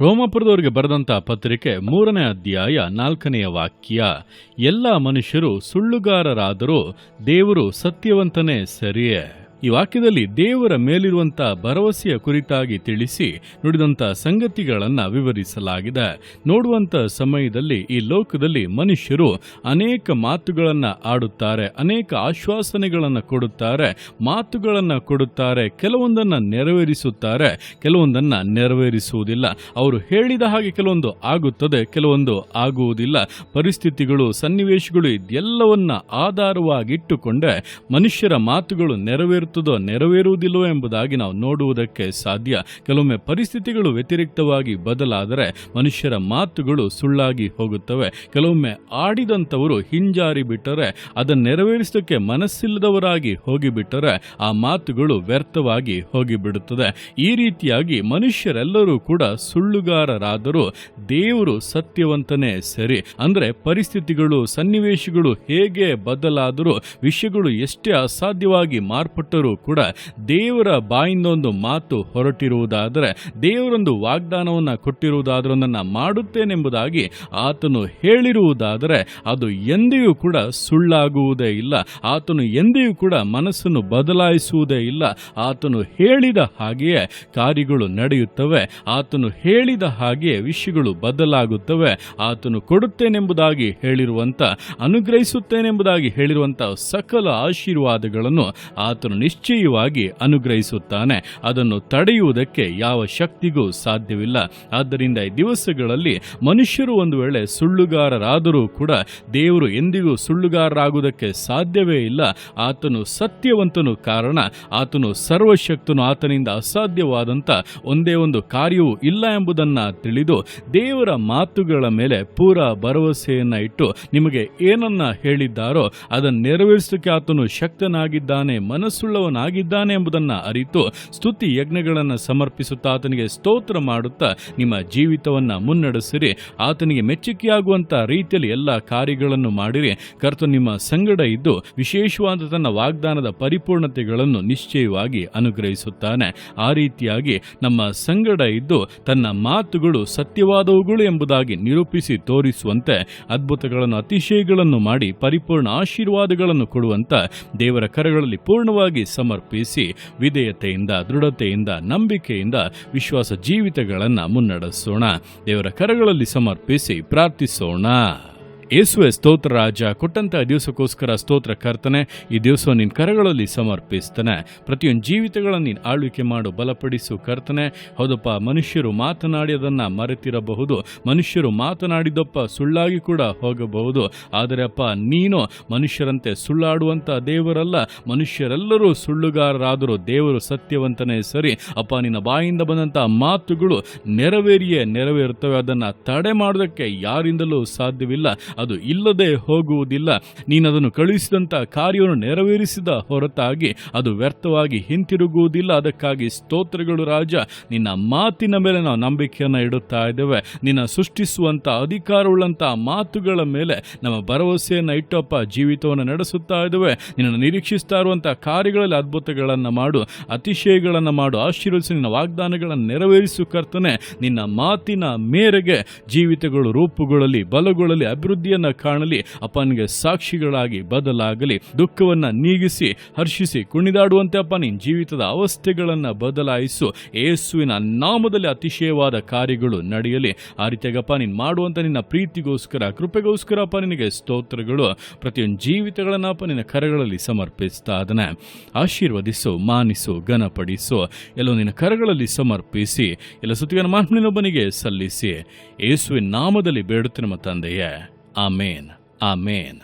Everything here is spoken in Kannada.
ರೋಮಾಪುರದವರಿಗೆ ಬರೆದಂತ ಪತ್ರಿಕೆ ಮೂರನೇ ಅಧ್ಯಾಯ ನಾಲ್ಕನೆಯ ವಾಕ್ಯ. ಎಲ್ಲ ಮನುಷ್ಯರು ಸುಳ್ಳುಗಾರರಾದರೂ ದೇವರು ಸತ್ಯವಂತನೇ ಸರಿಯೇ. ಈ ವಾಕ್ಯದಲ್ಲಿ ದೇವರ ಮೇಲಿರುವಂತಹ ಭರವಸೆಯ ಕುರಿತಾಗಿ ತಿಳಿಸಿ ನುಡಿದಂತ ಸಂಗತಿಗಳನ್ನು ವಿವರಿಸಲಾಗಿದೆ. ನೋಡುವಂತ ಸಮಯದಲ್ಲಿ ಈ ಲೋಕದಲ್ಲಿ ಮನುಷ್ಯರು ಅನೇಕ ಮಾತುಗಳನ್ನ ಆಡುತ್ತಾರೆ, ಅನೇಕ ಆಶ್ವಾಸನೆಗಳನ್ನು ಕೊಡುತ್ತಾರೆ, ಮಾತುಗಳನ್ನು ಕೊಡುತ್ತಾರೆ, ಕೆಲವೊಂದನ್ನ ನೆರವೇರಿಸುತ್ತಾರೆ, ಕೆಲವೊಂದನ್ನ ನೆರವೇರಿಸುವುದಿಲ್ಲ. ಅವರು ಹೇಳಿದ ಹಾಗೆ ಕೆಲವೊಂದು ಆಗುತ್ತದೆ, ಕೆಲವೊಂದು ಆಗುವುದಿಲ್ಲ. ಪರಿಸ್ಥಿತಿಗಳು, ಸನ್ನಿವೇಶಗಳು ಇದೆಲ್ಲವನ್ನ ಆಧಾರವಾಗಿಟ್ಟುಕೊಂಡೇ ಮನುಷ್ಯರ ಮಾತುಗಳು ನೆರವೇರುತ್ತದೋ ನೆರವೇರುವುದಿಲ್ಲವೋ ಎಂಬುದಾಗಿ ನಾವು ನೋಡುವುದಕ್ಕೆ ಸಾಧ್ಯ. ಕೆಲವೊಮ್ಮೆ ಪರಿಸ್ಥಿತಿಗಳು ವ್ಯತಿರಿಕ್ತವಾಗಿ ಬದಲಾದರೆ ಮನುಷ್ಯರ ಮಾತುಗಳು ಸುಳ್ಳಾಗಿ ಹೋಗುತ್ತವೆ. ಕೆಲವೊಮ್ಮೆ ಆಡಿದಂಥವರು ಹಿಂಜಾರಿ ಬಿಟ್ಟರೆ, ಅದನ್ನು ನೆರವೇರಿಸೋಕ್ಕೆ ಮನಸ್ಸಿಲ್ಲದವರಾಗಿ ಹೋಗಿಬಿಟ್ಟರೆ, ಆ ಮಾತುಗಳು ವ್ಯರ್ಥವಾಗಿ ಹೋಗಿಬಿಡುತ್ತದೆ. ಈ ರೀತಿಯಾಗಿ ಮನುಷ್ಯರೆಲ್ಲರೂ ಕೂಡ ಸುಳ್ಳುಗಾರರಾದರೂ ದೇವರು ಸತ್ಯವಂತನೇ ಸರಿ. ಅಂದರೆ ಪರಿಸ್ಥಿತಿಗಳು, ಸನ್ನಿವೇಶಗಳು ಹೇಗೆ ಬದಲಾದರೂ, ವಿಷಯಗಳು ಎಷ್ಟೇ ಅಸಾಧ್ಯವಾಗಿ ಮಾರ್ಪಟ್ಟರೂ ಕೂಡ ದೇವರ ಬಾಯಿಂದೊಂದು ಮಾತು ಹೊರಟಿರುವುದಾದರೆ, ದೇವರೊಂದು ವಾಗ್ದಾನವನ್ನು ಕೊಟ್ಟಿರುವುದಾದರೂ ನನ್ನ ಮಾಡುತ್ತೇನೆಂಬುದಾಗಿ ಆತನು ಹೇಳಿರುವುದಾದರೆ, ಅದು ಎಂದಿಗೂ ಕೂಡ ಸುಳ್ಳಾಗುವುದೇ ಇಲ್ಲ. ಆತನು ಎಂದಿಗೂ ಕೂಡ ಮನಸ್ಸನ್ನು ಬದಲಾಯಿಸುವುದೇ ಇಲ್ಲ. ಆತನು ಹೇಳಿದ ಹಾಗೆಯೇ ಕಾರ್ಯಗಳು ನಡೆಯುತ್ತವೆ. ಆತನು ಹೇಳಿದ ಹಾಗೆಯೇ ವಿಷಯಗಳು ಬದಲಾಗುತ್ತವೆ. ಆತನು ಕೊಡುತ್ತೇನೆಂಬುದಾಗಿ ಹೇಳಿರುವಂತ, ಅನುಗ್ರಹಿಸುತ್ತೇನೆಂಬುದಾಗಿ ಹೇಳಿರುವಂತ ಸಕಲ ಆಶೀರ್ವಾದಗಳನ್ನು ಆತನು ನಿಶ್ಚಯವಾಗಿ ಅನುಗ್ರಹಿಸುತ್ತಾನೆ. ಅದನ್ನು ತಡೆಯುವುದಕ್ಕೆ ಯಾವ ಶಕ್ತಿಗೂ ಸಾಧ್ಯವಿಲ್ಲ. ಆದ್ದರಿಂದ ಈ ದಿವಸಗಳಲ್ಲಿ ಮನುಷ್ಯರು ಒಂದು ವೇಳೆ ಸುಳ್ಳುಗಾರರಾದರೂ ಕೂಡ ದೇವರು ಎಂದಿಗೂ ಸುಳ್ಳುಗಾರರಾಗುವುದಕ್ಕೆ ಸಾಧ್ಯವೇ ಇಲ್ಲ. ಆತನು ಸತ್ಯವಂತನು ಕಾರಣ. ಆತನು ಸರ್ವಶಕ್ತನು. ಆತನಿಂದ ಅಸಾಧ್ಯವಾದಂಥ ಒಂದೇ ಒಂದು ಕಾರ್ಯವೂ ಇಲ್ಲ ಎಂಬುದನ್ನು ತಿಳಿದು ದೇವರ ಮಾತುಗಳ ಮೇಲೆ ಪೂರ ಭರವಸೆಯನ್ನು ಇಟ್ಟು ನಿಮಗೆ ಏನನ್ನ ಹೇಳಿದ್ದಾರೋ ಅದನ್ನು ನೆರವೇರಿಸಲಿಕ್ಕೆ ಆತನು ಶಕ್ತನಾಗಿದ್ದಾನೆ. ಮನಸ್ಸುಳ್ಳವನಾಗಿದ್ದಾನೆ ಎಂಬುದನ್ನು ಅರಿತು ಸ್ತುತಿ ಯಜ್ಞಗಳನ್ನು ಸಮರ್ಪಿಸುತ್ತಾ ಆತನಿಗೆ ಸ್ತೋತ್ರ ಮಾಡುತ್ತಾ ನಿಮ್ಮ ಜೀವಿತವನ್ನ ಮುನ್ನಡೆಸಿರಿ. ಆತನಿಗೆ ಮೆಚ್ಚುಗೆಯಾಗುವಂಥ ರೀತಿಯಲ್ಲಿ ಎಲ್ಲ ಕಾರ್ಯಗಳನ್ನು ಮಾಡಿರಿ. ಕರ್ತ ನಿಮ್ಮ ಸಂಗಡ ಇದ್ದು ವಿಶೇಷವಾದ ತನ್ನ ವಾಗ್ದಾನದ ಪರಿಪೂರ್ಣತೆಗಳನ್ನು ನಿಶ್ಚಯವಾಗಿ ಅನುಗ್ರಹಿಸುತ್ತಾನೆ. ಆ ರೀತಿಯಾಗಿ ನಮ್ಮ ಸಂಗಡ ಇದ್ದು ತನ್ನ ಮಾತುಗಳು ಸತ್ಯವಾದವುಗಳು ಎಂಬುದಾಗಿ ನಿರೂಪಿಸಿ ತೋರಿಸುವಂತೆ ಅದ್ಭುತಗಳನ್ನು, ಅತಿಶಯಗಳನ್ನು ಮಾಡಿ ಪರಿಪೂರ್ಣ ಆಶೀರ್ವಾದಗಳನ್ನು ಕೊಡುವಂತ ದೇವರ ಕರಗಳಲ್ಲಿ ಪೂರ್ಣವಾಗಿ ಸಮರ್ಪಿಸಿ ವಿಧೇಯತೆಯಿಂದ ದೃಢತೆಯಿಂದ ನಂಬಿಕೆಯಿಂದ ವಿಶ್ವಾಸ ಜೀವಿತಗಳನ್ನು ಮುನ್ನಡೆಸೋಣ. ದೇವರ ಕರಗಳಲ್ಲಿ ಸಮರ್ಪಿಸಿ ಪ್ರಾರ್ಥಿಸೋಣ. ಯೇಸುವೆ ಸ್ತೋತ್ರ, ರಾಜ, ಕೊಟ್ಟಂತ ದಿವಸಕ್ಕೋಸ್ಕರ ಸ್ತೋತ್ರ ಕರ್ತನೆ, ಈ ದಿವಸ ನಿನ್ನ ಕರಗಳಲ್ಲಿ ಸಮರ್ಪಿಸ್ತಾನೆ. ಪ್ರತಿಯೊಂದು ಜೀವಿತಗಳನ್ನು ನೀನು ಆಳ್ವಿಕೆ ಮಾಡು, ಬಲಪಡಿಸು ಕರ್ತನೆ. ಹೌದಪ್ಪ, ಮನುಷ್ಯರು ಮಾತನಾಡಿ ಅದನ್ನು ಮರೆತಿರಬಹುದು. ಮನುಷ್ಯರು ಮಾತನಾಡಿದಪ್ಪ ಸುಳ್ಳಾಗಿ ಕೂಡ ಹೋಗಬಹುದು. ಆದರೆ ಅಪ್ಪ, ನೀನು ಮನುಷ್ಯರಂತೆ ಸುಳ್ಳಾಡುವಂಥ ದೇವರಲ್ಲ. ಮನುಷ್ಯರೆಲ್ಲರೂ ಸುಳ್ಳುಗಾರರಾದರೂ ದೇವರು ಸತ್ಯವಂತನೇ. ಸರಿ, ಅಪ್ಪ, ನಿನ್ನ ಬಾಯಿಂದ ಬಂದಂಥ ಮಾತುಗಳು ನೆರವೇರಿಯೇ, ನೆರವೇರುತ್ತವೆ. ಅದನ್ನು ತಡೆ ಮಾಡೋದಕ್ಕೆ ಯಾರಿಂದಲೂ ಸಾಧ್ಯವಿಲ್ಲ. ಅದು ಇಲ್ಲದೆ ಹೋಗುವುದಿಲ್ಲ. ನೀನದನ್ನು ಕಳುಹಿಸಿದಂಥ ಕಾರ್ಯವನ್ನು ನೆರವೇರಿಸಿದ ಹೊರತಾಗಿ ಅದು ವ್ಯರ್ಥವಾಗಿ ಹಿಂತಿರುಗುವುದಿಲ್ಲ. ಅದಕ್ಕಾಗಿ ಸ್ತೋತ್ರಗಳು ರಾಜ, ನಿನ್ನ ಮಾತಿನ ಮೇಲೆ ನಾವು ನಂಬಿಕೆಯನ್ನು ಇಡುತ್ತಾ ಇದ್ದೇವೆ. ನಿನ್ನ ಸೃಷ್ಟಿಸುವಂಥ ಅಧಿಕಾರವುಳ್ಳಂಥ ಮಾತುಗಳ ಮೇಲೆ ನಮ್ಮ ಭರವಸೆಯನ್ನು ಇಟ್ಟಪ್ಪ, ಜೀವಿತವನ್ನು ನಡೆಸುತ್ತಾ ಇದ್ದೇವೆ. ನಿನ್ನನ್ನು ನಿರೀಕ್ಷಿಸ್ತಾ ಇರುವಂಥ ಕಾರ್ಯಗಳಲ್ಲಿ ಅದ್ಭುತಗಳನ್ನು ಮಾಡು, ಅತಿಶಯಗಳನ್ನು ಮಾಡು, ಆಶೀರ್ವದಿಸಿ ನಿನ್ನ ವಾಗ್ದಾನಗಳನ್ನು ನೆರವೇರಿಸು ಕರ್ತನೆ. ನಿನ್ನ ಮಾತಿನ ಮೇರೆಗೆ ಜೀವಿತಗಳು ರೂಪುಗಳಲ್ಲಿ ಬಲಗೊಳ್ಳಲಿ ಅಭಿವೃದ್ಧಿಯನ್ನು ಕಾಣಲಿ, ಅಪ್ಪನಿಗೆ ಸಾಕ್ಷಿಗಳಾಗಿ ಬದಲಾಗಲಿ, ದುಃಖವನ್ನ ನೀಗಿಸಿ, ಹರ್ಷಿಸಿ, ಕುಣಿದಾಡುವಂತೆ ಅಪ್ಪ ನಿನ್ನ ಜೀವಿತದ ಅವಸ್ಥೆಗಳನ್ನು ಬದಲಾಯಿಸು. ಏಸುವಿನ ನಾಮದಲ್ಲಿ ಅತಿಶಯವಾದ ಕಾರ್ಯಗಳು ನಡೆಯಲಿ. ಆ ರೀತಿಯಾಗಪ್ಪ ನೀನು ಮಾಡುವಂತ ನಿನ್ನ ಪ್ರೀತಿಗೋಸ್ಕರ, ಕೃಪೆಗೋಸ್ಕರ ಅಪ್ಪ ನಿನಗೆ ಸ್ತೋತ್ರಗಳು. ಪ್ರತಿಯೊಂದು ಜೀವಿತಗಳನ್ನ ಅಪ್ಪ ನಿನ್ನ ಕರಗಳಲ್ಲಿ ಸಮರ್ಪಿಸ್ತಾ ಅದನ್ನ ಆಶೀರ್ವದಿಸು, ಮಾನಿಸು, ಘನಪಡಿಸು. ಎಲ್ಲೋ ನಿನ್ನ ಕರಗಳಲ್ಲಿ ಸಮರ್ಪಿಸಿ, ಎಲ್ಲ ಸುತ್ತಿಗನ ಮಾನವನೊಬ್ಬನಿಗೆ ಸಲ್ಲಿಸಿ. ಯೇಸುವಿನ ನಾಮದಲ್ಲಿ ಬೇಡುತ್ತೆ ನಮ್ಮ ತಂದೆಯೇ Amen. Amen.